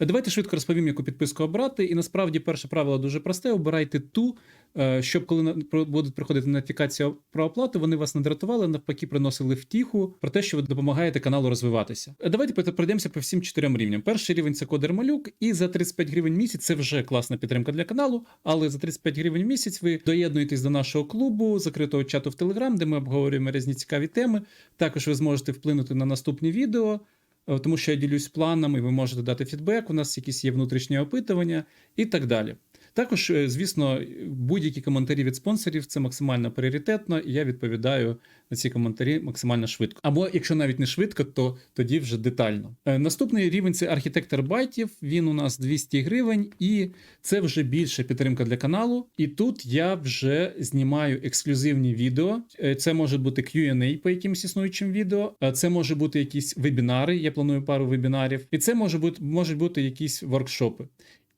Давайте швидко розповім, яку підписку обрати. І насправді перше правило дуже просте: обирайте ту, е, щоб коли будуть приходити нотифікація про оплату, вони вас не дратували, навпаки, приносили втіху про те, що ви допомагаєте каналу розвиватися. Е, Давайте пройдемося по всім чотирьом рівням. Перший рівень це кодер малюк, і за 35 гривень в місяць це вже класна підтримка для каналу. Але за 35 гривень в місяць ви доєднуєтесь до нашого клубу, закритого чату в Телеграм, де ми обговорюємо різні цікаві теми. Також ви зможете вплинути на наступні відео. Е, Тому що я ділюсь планами, ви можете дати фідбек, у нас якісь є внутрішні опитування і так далі. Також, е, звісно, будь-які коментарі від спонсорів це максимально пріоритетно, і я відповідаю на ці коментарі максимально швидко. Або якщо навіть не швидко, то тоді вже детально. Е, Наступний рівень це архітектор байтів. Він у нас 200 гривень, і це вже більша підтримка для каналу. І тут я вже знімаю ексклюзивні відео. Е, Це може бути Q&A по якимось існуючим відео. Це може бути якісь вебінари. Я планую пару вебінарів, і це може бути можуть бути якісь воркшопи.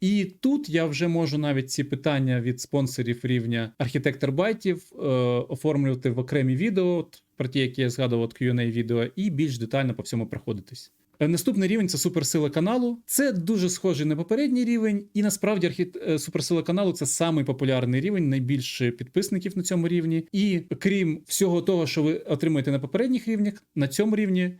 І тут я вже можу навіть ці питання від спонсорів рівня архітектор байтів е, оформлювати в окремі відео, про ті, які я згадував, Q&A відео, і більш детально по всьому проходитись. Е, Наступний рівень це суперсила каналу. Це дуже схожий на попередній рівень, і насправді архіт... е, суперсила каналу це самий популярний рівень, найбільше підписників на цьому рівні. І крім всього того, що ви отримаєте на попередніх рівнях, на цьому рівні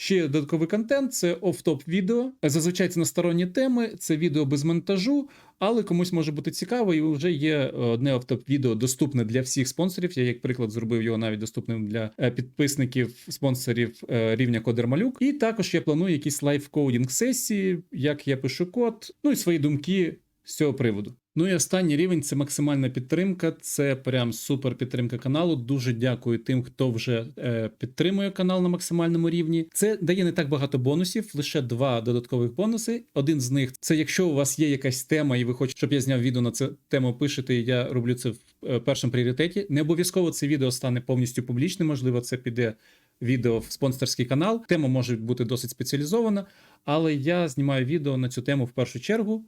Ще додатковий контент це оф-топ відео. Зазвичай це насторонні теми, це відео без монтажу, але комусь може бути цікаво, і вже є е, одне оф-топ відео доступне для всіх спонсорів. Я, як приклад, зробив його навіть доступним для е, підписників спонсорів е, рівня Кодер Малюк. І також я планую якісь лайф-коудінг сесії, як я пишу код, ну і свої думки з цього приводу. Ну і останній рівень це максимальна підтримка. Це прям супер підтримка каналу. Дуже дякую тим, хто вже е, підтримує канал на максимальному рівні. Це дає не так багато бонусів, лише два додаткових бонуси. Один з них це якщо у вас є якась тема, і ви хочете, щоб я зняв відео на цю тему, пишете. Я роблю це в е, першому пріоритеті. Не обов'язково це відео стане повністю публічним. Можливо, це піде. Відео в спонсорський канал. Тема може бути досить спеціалізована, але я знімаю відео на цю тему в першу чергу.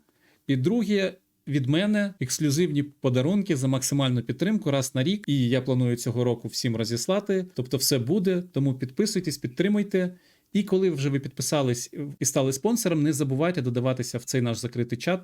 І друге, від мене ексклюзивні подарунки за максимальну підтримку раз на рік. І я планую цього року всім розіслати. Тобто, все буде. Тому підписуйтесь, підтримуйте. І коли вже ви підписались і стали спонсором, не забувайте додаватися в цей наш закритий чат.